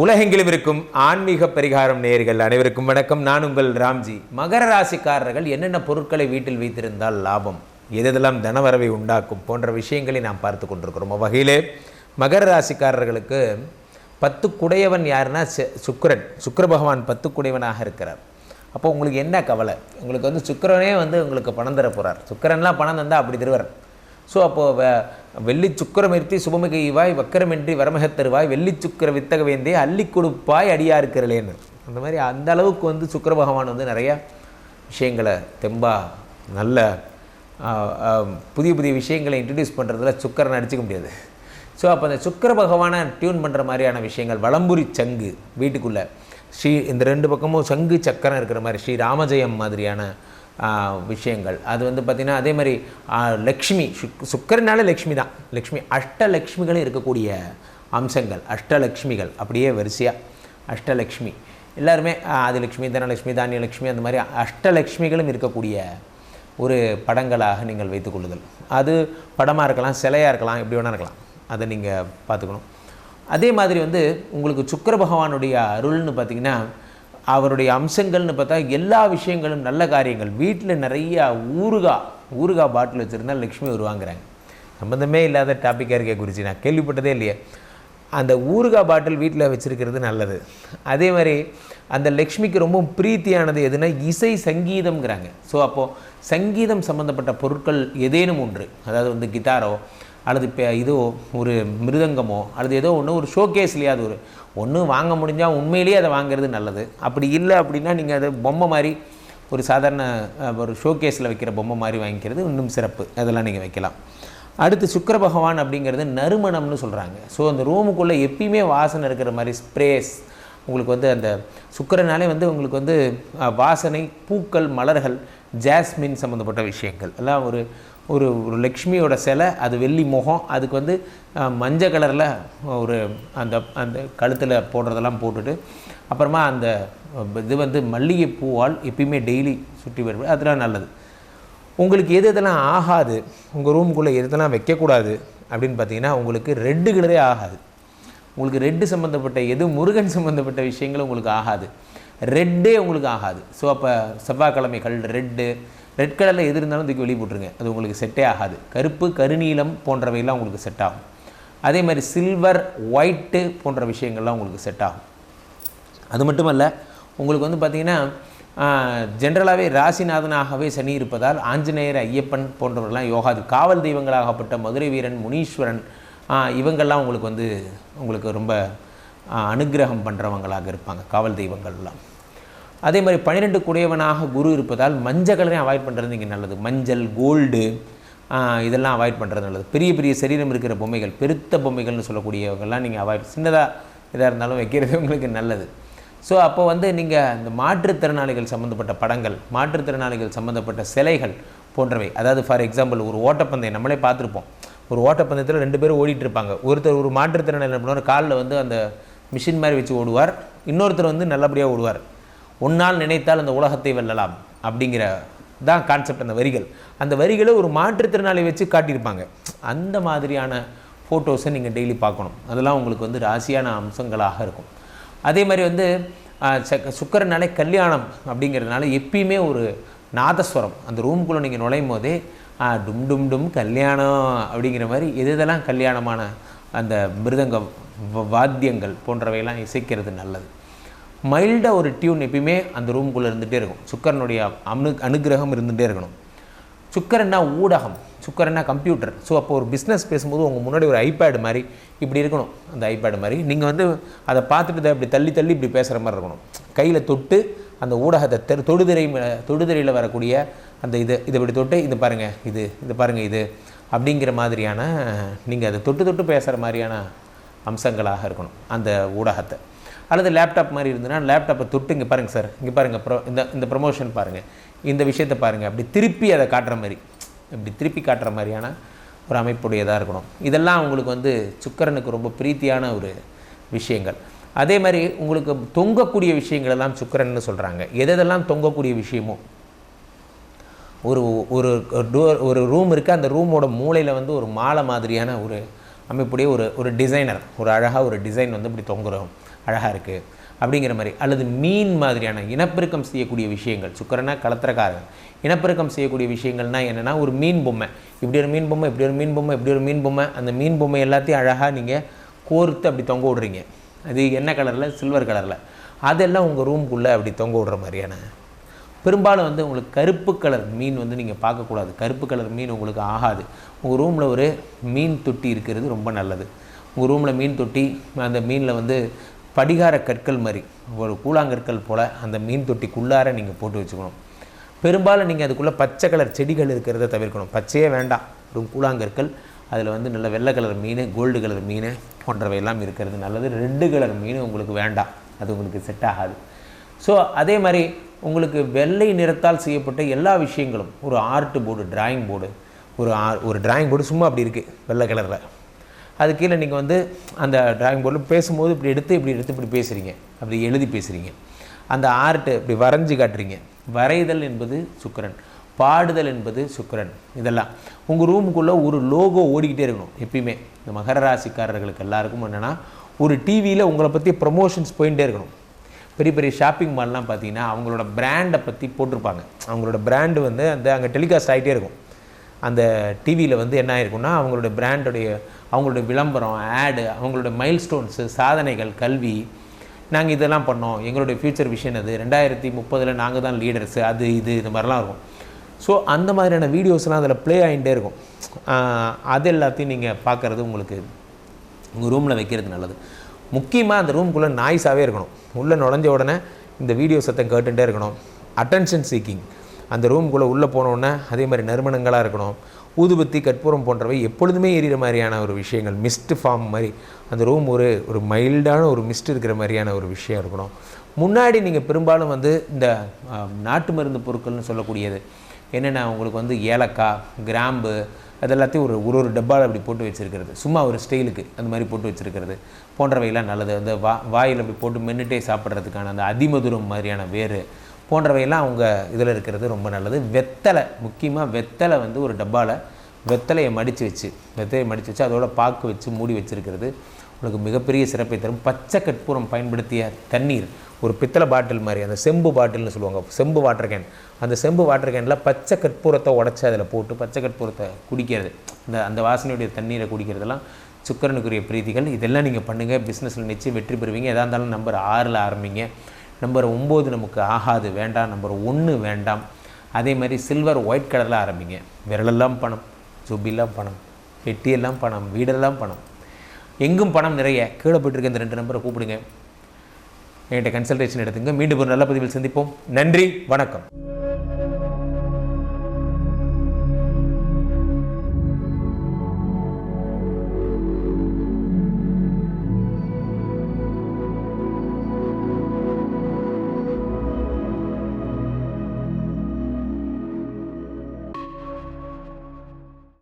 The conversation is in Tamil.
உலகெங்கிலும் இருக்கும் ஆன்மீக பரிகாரம் நேயர்கள் அனைவருக்கும் வணக்கம். நான் உங்கள் ராம்ஜி. மகர ராசிக்காரர்கள் என்னென்ன பொருட்களை வீட்டில் வைத்திருந்தால் லாபம் எதெல்லாம் தனவரவை உண்டாக்கும் போன்ற விஷயங்களை நாம் பார்த்து கொண்டிருக்கிறோம். வகையிலே மகர ராசிக்காரர்களுக்கு பத்து குடையவன் யாருன்னா சுக்கரன். சுக்கர பகவான் பத்து குடையவனாக இருக்கிறார். அப்போ உங்களுக்கு என்ன கவலை? உங்களுக்கு வந்து சுக்கிரனே வந்து உங்களுக்கு பணம் தர போகிறார் சுக்கிரன்லாம் பணம் தந்தால் அப்படி தருவார். ஸோ அப்போது வெள்ளி சுக்கரமிருத்தி சுபமிகைவாய் வக்கரமின்றி வரமகத் தருவாய் வெள்ளி சுக்கர வித்தக வேந்தே அள்ளி கொடுப்பாய் அடியா இருக்கிறலேன்னு அந்த மாதிரி அந்த அளவுக்கு வந்து சுக்கிர பகவான் வந்து நிறையா விஷயங்களை தெம்பா நல்ல புதிய புதிய விஷயங்களை இன்ட்ரடியூஸ் பண்ணுறதுல சுக்கரன் அடிச்சிக்க முடியாது. ஸோ அப்போ அந்த சுக்கிர பகவானை டியூன் பண்ணுற மாதிரியான விஷயங்கள் வளம்புரி சங்கு வீட்டுக்குள்ளே. ஸ்ரீ இந்த ரெண்டு பக்கமும் சங்கு சக்கரம் இருக்கிற மாதிரி ஸ்ரீ ராமஜெயம் மாதிரியான விஷயங்கள். அது வந்து பார்த்திங்கன்னா அதே மாதிரி லக்ஷ்மி சுக் சுக்கரனால லக்ஷ்மி தான். லக்ஷ்மி அஷ்டலக்ஷ்மிகளும் இருக்கக்கூடிய அம்சங்கள். அஷ்டலக்ஷ்மிகள் அப்படியே வரிசையாக அஷ்டலக்ஷ்மி எல்லாருமே ஆதிலக்ஷ்மி தனலக்ஷ்மி தானியலக்ஷ்மி அந்த மாதிரி அஷ்டலக்ஷ்மிகளும் இருக்கக்கூடிய ஒரு படங்களாக நீங்கள் வைத்துக்கொள்ளுதல் அது படமாக இருக்கலாம் சிலையாக இருக்கலாம் எப்படி வேணால் இருக்கலாம். அதை நீங்கள் பார்த்துக்கணும். அதே மாதிரி வந்து உங்களுக்கு சுக்கர பகவானுடைய அருள்னு பார்த்தீங்கன்னா அவருடைய அம்சங்கள்னு பார்த்தா எல்லா விஷயங்களும் நல்ல காரியங்கள். வீட்டில் நிறைய ஊறுகாய் ஊறுகாய் பாட்டில் வச்சுருந்தா லக்ஷ்மி வருவாங்கிறாங்க சம்மந்தமே இல்லாத டாப்பிக்காக இருக்கே குருஜி நான் கேள்விப்பட்டதே இல்லையே. அந்த ஊறுகாய் பாட்டில் வீட்டில் வச்சுருக்கிறது நல்லது. அதே மாதிரி அந்த லக்ஷ்மிக்கு ரொம்ப பிரீத்தியானது எதுனா இசை சங்கீதம்ங்கிறாங்க. ஸோ அப்போது சங்கீதம் சம்மந்தப்பட்ட பொருட்கள் ஏதேனும் ஒன்று அதாவது வந்து கிட்டாரோ அல்லது இப்போ இதோ ஒரு மிருதங்கமோ அல்லது ஏதோ ஒன்று ஒரு ஷோகேஸ்லையே அது ஒரு ஒன்று வாங்க முடிஞ்சால் உண்மையிலேயே அதை வாங்குறது நல்லது. அப்படி இல்லை அப்படின்னா நீங்கள் அதை பொம்மை மாதிரி ஒரு சாதாரண ஒரு ஷோகேஸில் வைக்கிற பொம்மை மாதிரி வாங்கிக்கிறது இன்னும் சிறப்பு. அதெல்லாம் நீங்கள் வைக்கலாம். அடுத்து சுக்கர பகவான் அப்படிங்கிறது நறுமணம்னு சொல்கிறாங்க ஸோ அந்த ரூமுக்குள்ளே எப்பயுமே வாசனை இருக்கிற மாதிரி ஸ்ப்ரேஸ் உங்களுக்கு வந்து அந்த சுக்கிரனாலே வந்து உங்களுக்கு வந்து வாசனை பூக்கள் மலர்கள் ஜாஸ்மின் சம்மந்தப்பட்ட விஷயங்கள். எல்லாம் ஒரு ஒரு ஒரு லக்ஷ்மியோட சிலை அது வெள்ளி முகம் அதுக்கு வந்து மஞ்சள் கலரில் ஒரு அந்த அந்த கழுத்தில் போடுறதெல்லாம் போட்டுட்டு அப்புறமா அந்த இது வந்து மல்லிகை பூவால் எப்பயுமே டெய்லி சுற்றி வருவது அதெல்லாம் நல்லது. உங்களுக்கு எது எதெல்லாம் ஆகாது உங்கள் ரூமுக்குள்ளே எதெல்லாம் வைக்கக்கூடாது அப்படின்னு பார்த்தீங்கன்னா உங்களுக்கு ரெட்டு கலரே ஆகாது. உங்களுக்கு ரெட்டு சம்மந்தப்பட்ட எது முருகன் சம்மந்தப்பட்ட விஷயங்கள் உங்களுக்கு ஆகாது. ரெட்டே உங்களுக்கு ஆகாது. ஸோ அப்போ செவ்வாய்க்கிழமைகள் ரெட்டு. ரெட் கலரில் எது இருந்தாலும் தூக்கி வெளியே போட்டுருங்க. அது உங்களுக்கு செட்டே ஆகாது. கருப்பு கருநீலம் போன்றவையெல்லாம் உங்களுக்கு செட் ஆகும். அதே மாதிரி சில்வர் ஒயிட்டு போன்ற விஷயங்கள்லாம் உங்களுக்கு செட் ஆகும். அது மட்டுமல்ல உங்களுக்கு வந்து பார்த்திங்கன்னா ஜென்ரலாகவே ராசிநாதனாகவே சனி இருப்பதால் ஆஞ்சநேயர் ஐயப்பன் போன்றவர்கள்லாம் யோகாது காவல் தெய்வங்களாகப்பட்ட மதுரை வீரன் முனீஸ்வரன் இவங்கள்லாம் இவங்கெல்லாம் உங்களுக்கு வந்து உங்களுக்கு ரொம்ப அனுகிரகம் அனுக்கிரகம் பண்ணுறவங்களாக இருப்பாங்க காவல் தெய்வங்கள்லாம். அதே மாதிரி பன்னிரெண்டு குடையவனாக குரு இருப்பதால் மஞ்சள் கலரையும் அவாய்ட் பண்ணுறது இங்கே நல்லது. மஞ்சள் கோல்டு இதெல்லாம் அவாய்ட் பண்ணுறது நல்லது. பெரிய பெரிய சரீரம் இருக்கிற பொம்மைகள் பெருத்த பொம்மைகள்னு சொல்லக்கூடியவங்கள்லாம் நீங்கள் அவாய்ட் சின்னதாக இதாக இருந்தாலும் வைக்கிறது உங்களுக்கு நல்லது. ஸோ அப்போ வந்து நீங்கள் இந்த மாற்றுத்திறனாளிகள் சம்மந்தப்பட்ட படங்கள் மாற்றுத்திறனாளிகள் சம்மந்தப்பட்ட சிலைகள் போன்றவை அதாவது ஃபார் எக்ஸாம்பிள் ஒரு ஓட்டப்பந்தயம் நம்மளே பார்த்துருப்போம். ஒரு ஓட்டப்பந்தயத்தில் ரெண்டு பேரும் ஓடிட்டு இருப்பாங்க. ஒருத்தர் ஒரு மாற்றுத்திறனாளி என்ன பண்ணுவார் காலில் வந்து அந்த மிஷின் மாதிரி வச்சு ஓடுவார். இன்னொருத்தர் வந்து நல்லபடியாக ஓடுவார். உன்னால் நினைத்தால் அந்த உலகத்தை வெல்லலாம் அப்படிங்கிற தான் கான்செப்ட் அந்த வரிகள். அந்த வரிகளை ஒரு மாற்றுத்திறனாளி வச்சு காட்டியிருப்பாங்க. அந்த மாதிரியான ஃபோட்டோஸை நீங்கள் டெய்லி பார்க்கணும். அதெல்லாம் உங்களுக்கு வந்து ராசியான அம்சங்களாக இருக்கும். அதே மாதிரி வந்து சுக்கரனாலே கல்யாணம் அப்படிங்கிறதுனால எப்பயுமே ஒரு நாதஸ்வரம். அந்த ரூம்குள்ளே நீங்கள் நுழையும் போதே டும் டும் டும் கல்யாணம் அப்படிங்கிற மாதிரி எது இதெல்லாம் கல்யாணமான அந்த மிருதங்க வ- வாத்தியங்கள் போன்றவையெல்லாம் இசைக்கிறது நல்லது. மைல்டாக ஒரு டியூன் எப்பயுமே அந்த ரூம்குள்ளே இருந்துகிட்டே இருக்கும். சுக்கரனுடைய அனு அனுகிரகம் இருந்துகிட்டே இருக்கணும். சுக்கரன்னா ஊடகம் சுக்கரன்னா கம்ப்யூட்டர் ஸோ அப்போ ஒரு பிஸ்னஸ் பேசும்போது உங்கள் முன்னாடி ஒரு ஐபேடு மாதிரி இப்படி இருக்கணும். அந்த ஐபேடு மாதிரி நீங்கள் வந்து அதை பார்த்துட்டு தான் இப்படி தள்ளி தள்ளி இப்படி பேசுகிற மாதிரி இருக்கணும். கையில் தொட்டு அந்த ஊடகத்தை தெரு தொடுதிரை தொடுதிரையில் வரக்கூடிய அந்த இது இதை இப்படி தொட்டு இது பாருங்கள் இது இது பாருங்கள் இது. அப்படிங்கிற மாதிரியான நீங்கள் அதை தொட்டு தொட்டு பேசுகிற மாதிரியான அம்சங்களாக இருக்கணும் அந்த ஊடகத்தை. அல்லது லேப்டாப் மாதிரி இருந்ததுன்னா லேப்டாப்பை தொட்டு இங்கே பாருங்கள் சார் இங்கே பாருங்கள் ப்ரோ இந்த இந்த ப்ரொமோஷன் பாருங்கள் இந்த விஷயத்தை பாருங்கள் அப்படி திருப்பி அதை காட்டுற மாதிரி இப்படி திருப்பி காட்டுற மாதிரியான ஒரு அமைப்புடையதாக இருக்கணும். இதெல்லாம் உங்களுக்கு வந்து சுக்கரனுக்கு ரொம்ப பிரீத்தியான ஒரு விஷயங்கள். அதே மாதிரி உங்களுக்கு தொங்கக்கூடிய விஷயங்கள் எல்லாம் சுக்கரன்னு சொல்கிறாங்க எதெல்லாம் தொங்கக்கூடிய விஷயமோ ஒரு ஒரு டோர் ஒரு ரூம் இருக்குது அந்த ரூமோட மூலையில் வந்து ஒரு மாலை மாதிரியான ஒரு அமைப்புடைய ஒரு ஒரு டிசைனர் ஒரு அழகாக ஒரு டிசைன் வந்து இப்படி தொங்குறோம். அழகாக இருக்குது அப்படிங்கிற மாதிரி. அல்லது மீன் மாதிரியான இனப்பெருக்கம் செய்யக்கூடிய விஷயங்கள். சுக்கரனா கலத்திரக்காரன் இனப்பெருக்கம் செய்யக்கூடிய விஷயங்கள்னால் என்னென்னா ஒரு மீன் பொம்மை. இப்படி ஒரு மீன் பொம்மை இப்படி ஒரு மீன் பொம்மை இப்படி ஒரு மீன் பொம்மை. அந்த மீன் பொம்மை எல்லாத்தையும் அழகாக நீங்கள் கோர்த்து அப்படி தொங்க விடுறீங்க. அது என்ன கலரில் சில்வர் கலரில் அதெல்லாம் உங்கள் ரூம்குள்ளே அப்படி தொங்க விடுற மாதிரியான பெரும்பாலும் வந்து உங்களுக்கு கருப்பு கலர் மீன் வந்து நீங்கள் பார்க்கக்கூடாது. கருப்பு கலர் மீன் உங்களுக்கு ஆகாது. உங்கள் ரூமில் ஒரு மீன் தொட்டி இருக்கிறது ரொம்ப நல்லது. உங்கள் ரூமில் மீன் தொட்டி அந்த மீனில் வந்து படிகார கற்கள் மாதிரி ஒரு கூழாங்கற்கள் போல் அந்த மீன் தொட்டிக்குள்ளார நீங்கள் போட்டு வச்சுக்கணும். பெரும்பாலும் நீங்கள் அதுக்குள்ளே பச்சை கலர் செடிகள் இருக்கிறத தவிர்க்கணும். பச்சையே வேண்டாம். ஒரு கூழாங்கற்கள். அதில் வந்து நல்ல வெள்ளை கலர் மீன் கோல்டு கலர் மீன் போன்றவை எல்லாம் இருக்கிறது நல்லது. ரெட்டு கலர் மீன் உங்களுக்கு வேண்டாம். அது உங்களுக்கு செட் ஆகாது. ஸோ அதே மாதிரி உங்களுக்கு வெள்ளை நிறத்தால் செய்யப்பட்ட எல்லா விஷயங்களும் ஒரு ஆர்ட் போர்டு டிராயிங் போர்டு ஒரு ஆர் ஒரு டிராயிங் போர்டு சும்மா அப்படி இருக்குது வெள்ளை கலரில் அது கீழே நீங்கள் வந்து அந்த டிராயிங் போர்டில் பேசும்போது இப்படி எடுத்து இப்படி எடுத்து இப்படி பேசுகிறீங்க அப்படி எழுதி பேசுகிறீங்க அந்த ஆர்ட்டு இப்படி வரைஞ்சி காட்டுறீங்க. வரைதல் என்பது சுக்கரன். பாடுதல் என்பது சுக்கரன். இதெல்லாம். உங்கள் ரூமுக்குள்ளே ஒரு லோகோ ஓடிக்கிட்டே இருக்கணும் எப்பயுமே. இந்த மகர ராசிக்காரர்களுக்கு எல்லாருக்கும் என்னென்னா ஒரு டிவியில் உங்களை பற்றி ப்ரமோஷன்ஸ் போயிட்டே இருக்கணும். பெரிய பெரிய ஷாப்பிங் மால்லாம் பார்த்தீங்கன்னா அவங்களோட பிராண்டை பற்றி போட்டிருப்பாங்க. அவங்களோட பிராண்டு வந்து அந்த அங்கே டெலிகாஸ்ட் ஆகிட்டே இருக்கும். அந்த டிவியில் வந்து என்ன ஆயிருக்கும்னா அவங்களோட பிராண்டுடைய அவங்களோட விளம்பரம் ஆடு அவங்களோட மைல்ஸ்டோன்ஸு சாதனைகள் கல்வி நாங்கள் இதெல்லாம் பண்ணோம். எங்களுடைய ஃப்யூச்சர் விஷன் அது. ரெண்டாயிரத்தி முப்பதில் நாங்கள் தான் லீடர்ஸு அது இது இது மாதிரிலாம் இருக்கும். ஸோ அந்த மாதிரியான வீடியோஸ்லாம் அதில் ப்ளே ஆகிட்டே இருக்கும். அது எல்லாத்தையும் நீங்கள் பார்க்குறது உங்களுக்கு உங்கள் ரூமில் வைக்கிறது நல்லது. முக்கியமாக அந்த ரூம்குள்ளே நாய்ஸாகவே இருக்கணும். உள்ளே நுழைஞ்ச உடனே இந்த வீடியோ சத்தம் கேட்டுகிட்டே இருக்கணும். அட்டென்ஷன் சீக்கிங் அந்த ரூம்குள்ளே உள்ளே போனோடனே அதே மாதிரி நறுமணங்களாக இருக்கணும். ஊதுபத்தி கற்பூரம் போன்றவை எப்பொழுதுமே எரிகிற மாதிரியான ஒரு விஷயங்கள் மிஸ்ட் ஃபார்ம் மாதிரி. அந்த ரூம் ஒரு ஒரு மைல்டான ஒரு மிஸ்ட் இருக்கிற மாதிரியான ஒரு விஷயம் இருக்கணும். முன்னாடி நீங்கள் பெரும்பாலும் வந்து இந்த நாட்டு மருந்து பொருட்கள்னு சொல்லக்கூடியது. என்னென்ன உங்களுக்கு வந்து ஏலக்காய் கிராம்பு அது எல்லாத்தையும் ஒரு ஒரு ஒரு டப்பாவில் அப்படி போட்டு வச்சுருக்கிறது. சும்மா ஒரு ஸ்டைலுக்கு அந்த மாதிரி போட்டு வச்சுருக்கிறது. போன்றவையெல்லாம் நல்லது. அந்த வா வாயில் அப்படி போட்டு மென்னுட்டே சாப்பிட்றதுக்கான அந்த அதிமதுரம் மாதிரியான வேறு போன்றவையெல்லாம் அவங்க இதில் இருக்கிறது ரொம்ப நல்லது. வெத்தலை முக்கியமாக வெத்தலை வந்து ஒரு டப்பாவில் வெத்தலையை மடித்து வச்சு வெத்தலையை மடித்து வச்சு அதோட பாக்கு வச்சு மூடி வச்சுருக்கிறது. உங்களுக்கு மிகப்பெரிய சிறப்பை தரும். பச்சை கற்பூரம் பயன்படுத்திய தண்ணீர் ஒரு பித்தளை பாட்டில் மாதிரி அந்த செம்பு பாட்டில்னு சொல்லுவாங்க செம்பு வாட்டர் கேன் அந்த செம்பு வாட்டர் கேனில் பச்சை கற்பூரத்தை உடச்சி அதில் போட்டு பச்சை கற்பூரத்தை குடிக்கிறது. இந்த அந்த வாசனையுடைய தண்ணீரை குடிக்கிறதெல்லாம் சுக்கரனுக்குரிய பிரீதிகள் இதெல்லாம் நீங்கள் பண்ணுங்கள் பிஸ்னஸில் நிச்சயம் வெற்றி பெறுவீங்க. எதாக இருந்தாலும் நம்பர் ஆறில் ஆரம்பிங்க. நம்பர் ஒம்பது நமக்கு ஆகாது வேண்டாம். நம்பர் ஒன்று வேண்டாம். அதே மாதிரி சில்வர் ஒயிட் கலரில் ஆரம்பிங்க. விரலெல்லாம் பணம் ஜொப்பிலாம் பணம் பெட்டியெல்லாம் பணம் வீடெல்லாம் பணம். எங்கும் பணம் நிறைய. கீழே போயிட்டுருக்க இந்த ரெண்டு நம்பரை கூப்பிடுங்க. என்கிட்ட கன்சல்டேஷன் எடுத்துங்க. மீண்டும் ஒரு நல்ல பதிவில் சந்திப்போம். நன்றி வணக்கம்.